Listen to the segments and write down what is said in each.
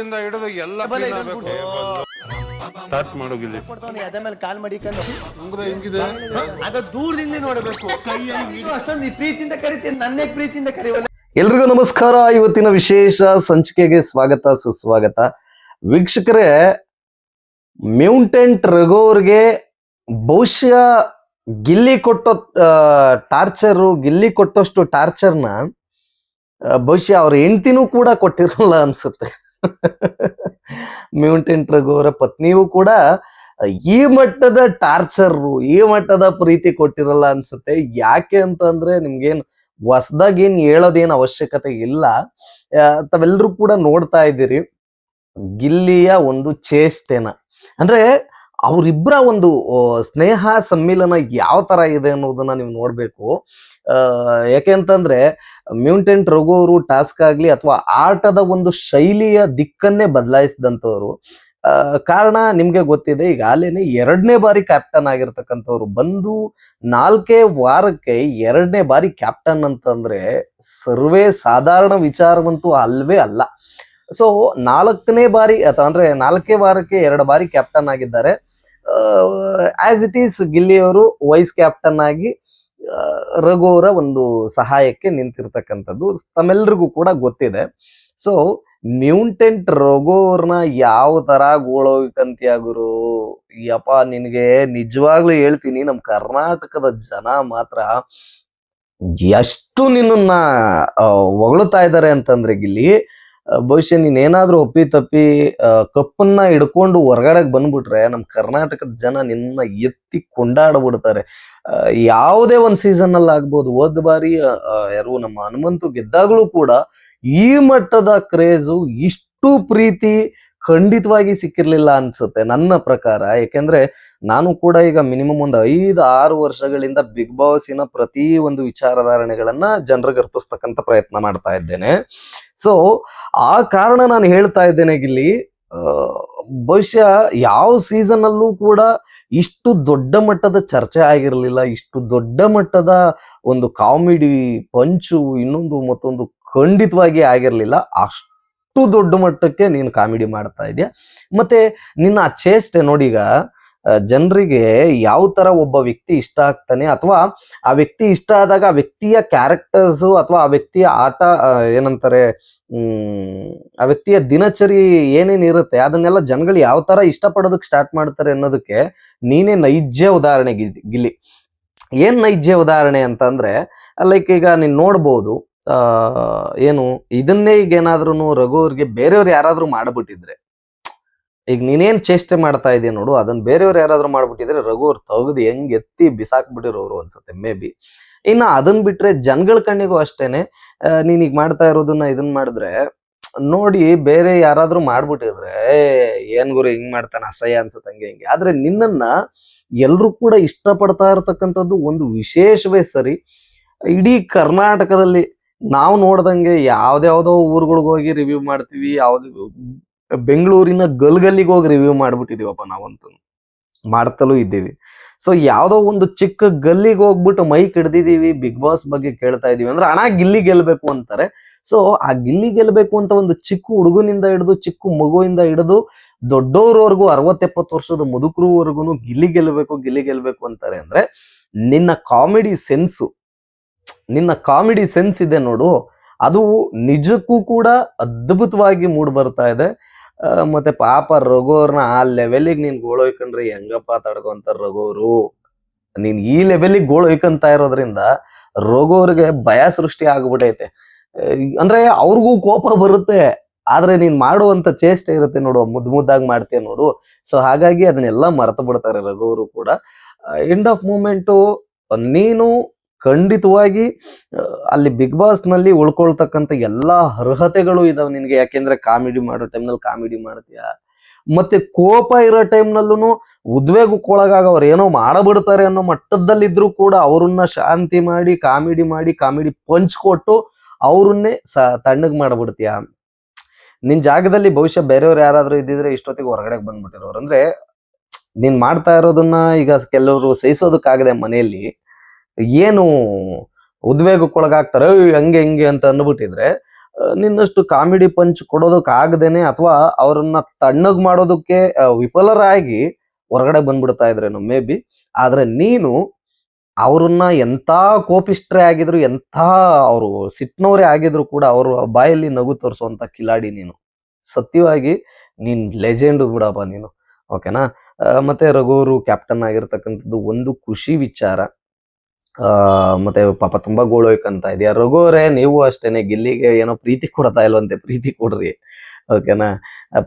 ಇಂದ ಹಿಡಿದು ಎಲ್ಲ clean ಆಗ್ಬೇಕು. ಸ್ಟಾರ್ಟ್ ಮಾಡು ಗಿಲ್ಲಿ. ಕೊಡ್ತಾವ್ನೆ ಅದ ಮೇಲೆ ಕಾಲ್ ಮಡಿಕೊಂಡು ಹಂಗಿದೆ ಹಿಂಗಿದೆ? ಅದ ದೂರದಿಂದ ನೋಡಬೇಕು. ಅಷ್ಟೊಂದು ಈ ಪ್ರೀತಿಯಿಂದ ಕರಿತೀನಿ ನನ್ನೇ ಪ್ರೀತಿಯಿಂದ ಕರಿವಲ್ಲ ಎಲ್ರಿಗೂ ನಮಸ್ಕಾರ. ಇವತ್ತಿನ ವಿಶೇಷ ಸಂಚಿಕೆಗೆ ಸ್ವಾಗತ ಸುಸ್ವಾಗತ. ವೀಕ್ಷಕರೇ ಮ್ಯೂಂಟೆಂಟ್ ರಘೋರ್ಗೆ ಬಹುಶಃ ಗಿಲ್ಲಿ ಕೊಟ್ಟೋ ಟಾರ್ಚರು ಗಿಲ್ಲಿ ಕೊಟ್ಟಷ್ಟು ಟಾರ್ಚರ್ನ ಬಹುಶಃ ಅವ್ರ ಹೆಂಡ್ತಿನೂ ಕೂಡ ಕೊಟ್ಟಿರಲ್ಲ ಅನ್ಸುತ್ತೆ. ಮ್ಯೂಂಟೆಂಟ್ ಅವರ ಪತ್ನಿಯೂ ಕೂಡ, ಈ ಮಟ್ಟದ ಟಾರ್ಚರ್ ಈ ಮಟ್ಟದ ಪ್ರೀತಿ ಕೊಟ್ಟಿರಲ್ಲ ಅನ್ಸುತ್ತೆ. ಯಾಕೆ ಅಂತಂದ್ರೆ ನಿಮ್ಗೇನು ಹೊಸ್ದಾಗಿ ಏನ್ ಹೇಳೋದೇನ್ ಅವಶ್ಯಕತೆ ಇಲ್ಲ. ತಾವೆಲ್ಲರೂ ಕೂಡ ನೋಡ್ತಾ ಇದ್ದೀರಿ. ಗಿಲ್ಲಿಯ ಒಂದು ಚೇಷ್ಟೆನ. ಅಂದ್ರೆ ಅವರಿಬ್ಬರ ಒಂದು ಸ್ನೇಹ ಸಮ್ಮಿಲನ ಯಾವ ತರ ಇದೆ ಅನ್ನೋದನ್ನ ನೀವು ನೋಡಬೇಕು. ಯಾಕೆ ಅಂತಂದ್ರೆ, ಮ್ಯೂಂಟೆಂಟ್ ರಘು ಟಾಸ್ಕ್ ಆಗ್ಲಿ ಅಥವಾ ಆಟದ ಒಂದು ಶೈಲಿಯ ದಿಕ್ಕನ್ನೇ ಬದಲಾಯಿಸಿದಂಥವ್ರು. ಕಾರಣ ನಿಮ್ಗೆ ಗೊತ್ತಿದೆ, ಈಗ ಅಲ್ಲೇನೆ ಎರಡನೇ ಬಾರಿ ಕ್ಯಾಪ್ಟನ್ ಆಗಿರ್ತಕ್ಕಂಥವ್ರು ಬಂದು ನಾಲ್ಕೇ ವಾರಕ್ಕೆ ಎರಡನೇ ಬಾರಿ ಕ್ಯಾಪ್ಟನ್ ಅಂತಂದ್ರೆ ಸರ್ವೇ ಸಾಧಾರಣ ವಿಚಾರವಂತೂ ಅಲ್ವೇ ಅಲ್ಲ. ಸೊ ನಾಲ್ಕನೇ ಬಾರಿ, ಅಥವಾ ಅಂದ್ರೆ ನಾಲ್ಕೇ ವಾರಕ್ಕೆ ಎರಡು ಬಾರಿ ಕ್ಯಾಪ್ಟನ್ ಆಗಿದ್ದಾರೆ. As it is ಗಿಲ್ಲಿಯವರು vice captain ಆಗಿ ರಘು ಅವರ ಒಂದು ಸಹಾಯಕ್ಕೆ ನಿಂತಿರ್ತಕ್ಕಂಥದ್ದು ತಮ್ಮೆಲ್ರಿಗೂ ಕೂಡ ಗೊತ್ತಿದೆ. ಸೊ ಮ್ಯೂಂಟೆಂಟ್ ರಘು ಅವ್ರನ್ನ ಯಾವ ತರ ಗೋಳೋಗಂತ್ಯ ಗುರು ಯಪ್ಪ, ನಿನಗೆ ನಿಜವಾಗ್ಲೂ ಹೇಳ್ತೀನಿ ನಮ್ಮ ಕರ್ನಾಟಕದ ಜನ ಮಾತ್ರ ಎಷ್ಟು ನಿನ್ನನ್ನ ಹೊಗಳುತ್ತಾ ಹೊಗಳ್ತಾ ಇದ್ದಾರೆ ಅಂತಂದ್ರೆ ಗಿಲ್ಲಿ ಬಹುಶಃ ನೀನ್ ಏನಾದ್ರೂ ಒಪ್ಪಿ ತಪ್ಪಿ ಕಪ್ಪನ್ನ ಹಿಡ್ಕೊಂಡು ಹೊರಗಡೆಗೆ ಬಂದ್ಬಿಟ್ರೆ ನಮ್ ಕರ್ನಾಟಕದ ಜನ ನಿನ್ನ ಎತ್ತಿ ಕೊಂಡಾಡ್ಬಿಡ್ತಾರೆ. ಯಾವುದೇ ಒಂದು ಸೀಸನ್ ಅಲ್ಲಿ ಆಗ್ಬೋದು, ಹೋದ ಬಾರಿ ಯಾರು ನಮ್ಮ ಹನುಮಂತು ಗೆದ್ದಾಗ್ಲೂ ಕೂಡ ಈ ಮಟ್ಟದ ಕ್ರೇಜು ಇಷ್ಟು ಪ್ರೀತಿ ಖಂಡಿತವಾಗಿ ಸಿಕ್ಕಿರ್ಲಿಲ್ಲ ಅನ್ಸುತ್ತೆ ನನ್ನ ಪ್ರಕಾರ. ಯಾಕೆಂದ್ರೆ ನಾನು ಕೂಡ ಈಗ ಮಿನಿಮಮ್ ಒಂದು ಐದು, ಆರು ವರ್ಷಗಳಿಂದ ಬಿಗ್ ಬಾಸಿನ ಪ್ರತಿ ಒಂದು ವಿಚಾರಧಾರಣೆಗಳನ್ನ ಜನರಿಗೆ ಅರ್ಪಿಸ್ತಕ್ಕಂಥ ಪ್ರಯತ್ನ ಮಾಡ್ತಾ ಇದ್ದೇನೆ. ಸೊ ಆ ಕಾರಣ ನಾನು ಹೇಳ್ತಾ ಇದ್ದೇನೆ ಇಲ್ಲಿ ಬಹುಶಃ ಯಾವ ಸೀಸನ್ ಅಲ್ಲೂ ಕೂಡ ಇಷ್ಟು ದೊಡ್ಡ ಮಟ್ಟದ ಚರ್ಚೆ ಆಗಿರಲಿಲ್ಲ, ಇಷ್ಟು ದೊಡ್ಡ ಮಟ್ಟದ ಒಂದು ಕಾಮಿಡಿ ಪಂಚು ಇನ್ನೊಂದು ಮತ್ತೊಂದು ಖಂಡಿತವಾಗಿ ಆಗಿರಲಿಲ್ಲ. ಅಷ್ಟು ದೊಡ್ಡ ಮಟ್ಟಕ್ಕೆ ನೀನು ಕಾಮಿಡಿ ಮಾಡ್ತಾ ಇದೆಯಾ. ಮತ್ತೆ ನಿನ್ನ ಆ ಚೇಷ್ಟೆ ನೋಡೀಗ ಜನರಿಗೆ ಯಾವ ತರ ಒಬ್ಬ ವ್ಯಕ್ತಿ ಇಷ್ಟ ಆಗ್ತಾನೆ ಅಥವಾ ಆ ವ್ಯಕ್ತಿ ಇಷ್ಟ ಆದಾಗ ಆ ವ್ಯಕ್ತಿಯ ಕ್ಯಾರೆಕ್ಟರ್ಸ್ ಅಥವಾ ಆ ವ್ಯಕ್ತಿಯ ಆಟ ಏನಂತಾರೆ ಆ ವ್ಯಕ್ತಿಯ ದಿನಚರಿ ಏನೇನಿರುತ್ತೆ ಅದನ್ನೆಲ್ಲ ಜನಗಳು ಯಾವ ತರ ಇಷ್ಟಪಡೋದಕ್ಕೆ ಸ್ಟಾರ್ಟ್ ಮಾಡ್ತಾರೆ ಅನ್ನೋದಕ್ಕೆ ನೀನೇ ನೈಜ ಉದಾಹರಣೆ ಗಿಲಿ ಏನ್ ನೈಜ ಉದಾಹರಣೆ ಅಂತಂದ್ರೆ ಲೈಕ್ ಈಗ ನೀನ್ ನೋಡ್ಬೋದು ಏನು ಇದನ್ನೇ ಈಗ ರಘು ಅವ್ರಿಗೆ ಬೇರೆಯವ್ರು ಯಾರಾದ್ರೂ ಮಾಡ್ಬಿಟ್ಟಿದ್ರೆ ಈಗ ನೀನೇನ್ ಚೇಷ್ಟೆ ಮಾಡ್ತಾ ಇದೀಯ ನೋಡು ಅದನ್ನ ಬೇರೆಯವ್ರು ಯಾರಾದ್ರೂ ಮಾಡ್ಬಿಟ್ಟಿದ್ರೆ ರಘು ಅವ್ರು ತೆಗೆದು ಹೆಂಗ್ ಎತ್ತಿ ಬಿಸಾಕ್ಬಿಟ್ಟಿರೋರು ಅನ್ಸುತ್ತೆ ಮೇ ಬಿ. ಇನ್ನು ಅದನ್ ಬಿಟ್ರೆ ಜನಗಳ ಕಣ್ಣಿಗೂ ಅಷ್ಟೇನೆ ನೀನ್ ಈಗ ಮಾಡ್ತಾ ಇರೋದನ್ನ ಇದನ್ ಮಾಡಿದ್ರೆ ನೋಡಿ ಬೇರೆ ಯಾರಾದ್ರೂ ಮಾಡ್ಬಿಟ್ಟಿದ್ರೆ "ಏ, ಏನ್ ಗುರು ಹಿಂಗ್ ಮಾಡ್ತಾನೆ ಅಸಹ್ಯ ಅನ್ಸುತ್ತೆ ಹಂಗೆ ಹಿಂಗೆ. ಆದ್ರೆ ನಿನ್ನನ್ನ ಎಲ್ರು ಕೂಡ ಇಷ್ಟಪಡ್ತಾ ಇರತಕ್ಕಂಥದ್ದು ಒಂದು ವಿಶೇಷವೇ ಸರಿ. ಇಡೀ ಕರ್ನಾಟಕದಲ್ಲಿ ನಾವು ನೋಡ್ದಂಗೆ ಯಾವ್ದ್ಯಾವ್ದೋ ಊರುಗಳಿಗೆ ಹೋಗಿ ರಿವ್ಯೂ ಮಾಡ್ತೀವಿ, ಯಾವ್ದು ಬೆಂಗಳೂರಿನ ಗಲ್ಗಲ್ಲಿಗೆ ಹೋಗಿ ರಿವ್ಯೂ ಮಾಡ್ಬಿಟ್ಟಿದೀವಪ್ಪ ನಾವಂತೂ. ಮಾಡ್ತಲೂ ಇದ್ದೀವಿ. ಸೊ ಯಾವ್ದೋ ಒಂದು ಚಿಕ್ಕ ಗಲ್ಲಿಗೆ ಹೋಗ್ಬಿಟ್ಟು ಮೈಕ್ ಹಿಡ್ದಿದೀವಿ, ಬಿಗ್ ಬಾಸ್ ಬಗ್ಗೆ ಕೇಳ್ತಾ ಇದೀವಿ. ಅಂದ್ರೆ ಹಣ ಗಿಲ್ಲಿ ಗೆಲ್ಬೇಕು ಅಂತಾರೆ. ಸೊ ಆ ಗಿಲ್ಲಿ ಗೆಲ್ಬೇಕು ಅಂತ ಒಂದು ಚಿಕ್ಕ ಹುಡುಗನಿಂದ ಹಿಡಿದು, ಚಿಕ್ಕ ಮಗುವಿಂದ ಹಿಡಿದು, ದೊಡ್ಡವ್ರವರೆಗೂ ಅರವತ್ತೆಪ್ಪತ್ತು ವರ್ಷದ ಮುದುಕರವರೆಗೂ ಗಿಲ್ಲಿ ಗೆಲ್ಬೇಕು ಗಿಲ್ಲಿ ಗೆಲ್ಬೇಕು ಅಂತಾರೆ. ಅಂದ್ರೆ ನಿನ್ನ ಕಾಮಿಡಿ ಸೆನ್ಸು ನಿನ್ನ ಕಾಮಿಡಿ ಸೆನ್ಸ್ ಇದೆ ನೋಡು. ಅದು ನಿಜಕ್ಕೂ ಕೂಡ ಅದ್ಭುತವಾಗಿ ಮೂಡ್ ಬರ್ತಾ ಇದೆ. ಮತ್ತೆ ಪಾಪ ರಘುವ್ರನ್ನ ಆ ಲೆವೆಲಿಗೆ ನೀನ್ ಗೋಳೊಯ್ಕೊಂಡ್ರೆ ಹೆಂಗಪ್ಪ ತಡ್ಕೊಂತ ರಘುವರು. ನೀನ್ ಈ ಲೆವೆಲಿಗೆ ಗೋಳೊಯ್ಕೊಂತ ಇರೋದ್ರಿಂದ ರಘುವ್ರಿಗೆ ಭಯ ಸೃಷ್ಟಿ ಆಗ್ಬಿಟೈತೆ. ಅಂದ್ರೆ ಅವ್ರಿಗೂ ಕೋಪ ಬರುತ್ತೆ. ಆದ್ರೆ ನೀನ್ ಮಾಡುವಂತ ಚೇಷ್ಟೆ ಇರುತ್ತೆ ನೋಡು. ಮುದ್ ಮುದ್ದಾಗಿ ಮಾಡ್ತೀಯ ನೋಡು. ಸೊ ಹಾಗಾಗಿ ಅದನ್ನೆಲ್ಲ ಮರೆತು ಬಿಡ್ತಾರೆ ರಘುವರು ಕೂಡ. ಎಂಡ್ ಆಫ್ ಮೂಮೆಂಟು ನೀನು ಖಂಡಿತವಾಗಿ ಅಲ್ಲಿ ಬಿಗ್ ಬಾಸ್ನಲ್ಲಿ ಉಳ್ಕೊಳ್ತಕ್ಕಂಥ ಎಲ್ಲಾ ಅರ್ಹತೆಗಳು ಇದಾವೆ ನಿನ್ಗೆ. ಯಾಕೆಂದ್ರೆ ಕಾಮಿಡಿ ಮಾಡೋ ಟೈಮ್ನಲ್ಲಿ ಕಾಮಿಡಿ ಮಾಡ್ತೀಯ? ಮತ್ತೆ ಕೋಪ ಇರೋ ಟೈಮ್ನಲ್ಲೂ ಉದ್ವೇಗಕ್ಕೊಳಗಾಗ ಅವ್ರು ಏನೋ ಮಾಡಬಿಡ್ತಾರೆ ಅನ್ನೋ ಮಟ್ಟದಲ್ಲಿದ್ರು ಕೂಡ ಅವ್ರನ್ನ ಶಾಂತಿ ಮಾಡಿ, ಕಾಮಿಡಿ ಮಾಡಿ, ಕಾಮಿಡಿ ಪಂಚ್ ಕೊಟ್ಟು ಅವ್ರನ್ನೇ ಸ, ತಣ್ಣಗ್ ಮಾಡ್ಬಿಡ್ತೀಯ? ನಿನ್ ಜಾಗದಲ್ಲಿ ಭವಿಷ್ಯ ಬೇರೆಯವ್ರು ಯಾರಾದ್ರೂ ಇದ್ದಿದ್ರೆ ಇಷ್ಟೊತ್ತಿಗೆ ಹೊರಗಡೆ ಬಂದ್ಬಿಟ್ಟಿರೋರು. ಅಂದ್ರೆ, ನೀನ್ ಮಾಡ್ತಾ ಇರೋದನ್ನ ಈಗ ಕೆಲವರು ಸಹಿಸೋದಕ್ಕಾಗದೆ ಮನೆಯಲ್ಲಿ ಏನು ಉದ್ವೇಗಕ್ಕೊಳಗಾಗ್ತಾರೆ "ಏಯ್, ಹಂಗೆ ಹಿಂಗೆ ಅಂತ ಅಂದ್ಬಿಟ್ಟಿದ್ರೆ ನಿನ್ನಷ್ಟು ಕಾಮಿಡಿ ಪಂಚ್ ಕೊಡೋದಕ್ಕೆ ಆಗದೇನೆ ಅಥವಾ ಅವರನ್ನ ತಣ್ಣಗ್ ಮಾಡೋದಕ್ಕೆ ವಿಫಲರಾಗಿ ಹೊರಗಡೆ ಬಂದ್ಬಿಡ್ತಾ ಇದ್ರೇನು ಮೇ ಬಿ ಆದ್ರೆ ನೀನು ಅವ್ರನ್ನ ಎಂಥ ಕೋಪಿಷ್ಟ್ರೆ ಆಗಿದ್ರು ಎಂಥ ಅವರು ಸಿಟ್ನವರೇ ಆಗಿದ್ರು ಕೂಡ ಅವರು ಬಾಯಲ್ಲಿ ನಗು ತೋರಿಸುವಂಥ ಕಿಲಾಡಿ ನೀನು. ಸತ್ಯವಾಗಿ ನೀನ್ ಲೆಜೆಂಡ್ ಬಿಡಪ್ಪ ನೀನು ಓಕೆನಾ? ಮತ್ತೆ ರಘುವರು ಕ್ಯಾಪ್ಟನ್ ಆಗಿರ್ತಕ್ಕಂಥದ್ದು ಒಂದು ಖುಷಿ ವಿಚಾರ. ಮತ್ತೆ ಪಾಪ ತುಂಬಾ ಗೋಳೋಯ್ಕಂತ ಇದೆಯಾ? ರಘುವರೇ ನೀವು ಅಷ್ಟೇನೆ ಗಿಲ್ಲಿಗೆ ಏನೋ ಪ್ರೀತಿ ಕೊಡ್ತಾ ಇಲ್ವಂತೆ, ಪ್ರೀತಿ ಕೊಡ್ರಿ. ಓಕೆನಾ?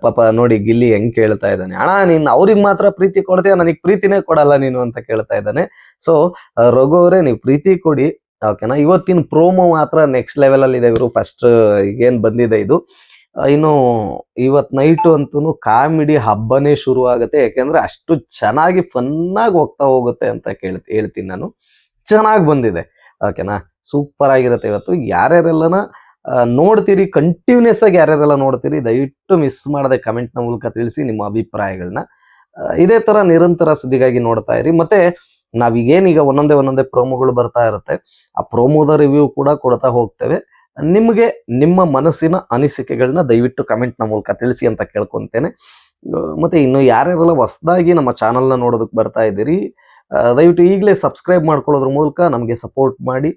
ಪಾಪ ನೋಡಿ ಗಿಲ್ಲಿ ಹೆಂಗ್ ಕೇಳ್ತಾ ಇದ್ದಾನೆ. ಅಣ್ಣ, ನೀನ್ ಅವ್ರಿಗೆ ಮಾತ್ರ ಪ್ರೀತಿ ಕೊಡ್ತೀಯ? ನನಗ್ ಪ್ರೀತಿನೇ ಕೊಡಲ್ಲ ನೀನು ಅಂತ ಕೇಳ್ತಾ ಇದ್ದಾನೆ. ಸೊ ರಘು ಅವರೇ, ನೀವು ಪ್ರೀತಿ ಕೊಡಿ. ಓಕೆನಾ? ಇವತ್ತಿನ ಪ್ರೋಮೋ ಮಾತ್ರ ನೆಕ್ಸ್ಟ್ ಲೆವೆಲ್ ಅಲ್ಲಿ ಇದೆ ಇವರು ಫಸ್ಟ್ ಏನ್ ಬಂದಿದೆ ಇದು. ಇನ್ನು ಇವತ್ ನೈಟು ಅಂತೂ ಕಾಮಿಡಿ ಹಬ್ಬನೇ ಶುರು ಆಗುತ್ತೆ ಯಾಕೆಂದ್ರೆ ಅಷ್ಟು ಚೆನ್ನಾಗಿ ಫನ್ನಾಗಿ ಹೋಗ್ತಾ ಹೋಗುತ್ತೆ ಅಂತ ಕೇಳ್ತಿ, ಹೇಳ್ತೀನಿ ನಾನು. ಚೆನ್ನಾಗಿ ಬಂದಿದೆ. ಓಕೆನಾ ಸೂಪರ್ ಆಗಿರುತ್ತೆ ಇವತ್ತು. ಯಾರ್ಯಾರೆಲ್ಲನ ನೋಡ್ತೀರಿ ಕಂಟಿನ್ಯೂಸ್ ಆಗಿ ಯಾರ್ಯಾರೆಲ್ಲ ನೋಡ್ತೀರಿ, ದಯವಿಟ್ಟು ಮಿಸ್ ಮಾಡದೆ ಕಮೆಂಟ್ನ ಮೂಲಕ ತಿಳಿಸಿ ನಿಮ್ಮ ಅಭಿಪ್ರಾಯಗಳನ್ನ ಇದೇ ತರ ನಿರಂತರ ಸುದ್ದಿಗಾಗಿ ನೋಡ್ತಾ ಇರಿ. ಮತ್ತೆ, ನಾವೀಗೇನೀಗ ಒಂದೊಂದೇ ಒಂದೊಂದೇ ಪ್ರೋಮೋಗಳು ಬರ್ತಾ ಇರುತ್ತೆ. ಆ ಪ್ರೋಮೋದ ರಿವ್ಯೂ ಕೂಡ ಕೊಡ್ತಾ ಹೋಗ್ತೇವೆ. ನಿಮಗೆ ನಿಮ್ಮ ಮನಸ್ಸಿನ ಅನಿಸಿಕೆಗಳನ್ನ ದಯವಿಟ್ಟು ಕಮೆಂಟ್ನ ಮೂಲಕ ತಿಳಿಸಿ ಅಂತ ಕೇಳ್ಕೊತೇನೆ. ಮತ್ತೆ ಇನ್ನು ಯಾರ್ಯಾರೆಲ್ಲ ಹೊಸದಾಗಿ ನಮ್ಮ ಚಾನಲ್ನ ನೋಡೋದಕ್ಕೆ ಬರ್ತಾ ಇದ್ದೀರಿ ದಯವಿಟ್ಟು ಈಗಲೇ ಸಬ್ಸ್ಕ್ರೈಬ್ ಮಾಡ್ಕೊಳ್ಳೋದ್ರ ಮೂಲಕ ನಮಗೆ ಸಪೋರ್ಟ್ ಮಾಡಿ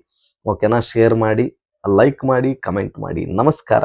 ಓಕೆನಾ ಶೇರ್ ಮಾಡಿ ಲೈಕ್ ಮಾಡಿ ಕಮೆಂಟ್ ಮಾಡಿ. ನಮಸ್ಕಾರ.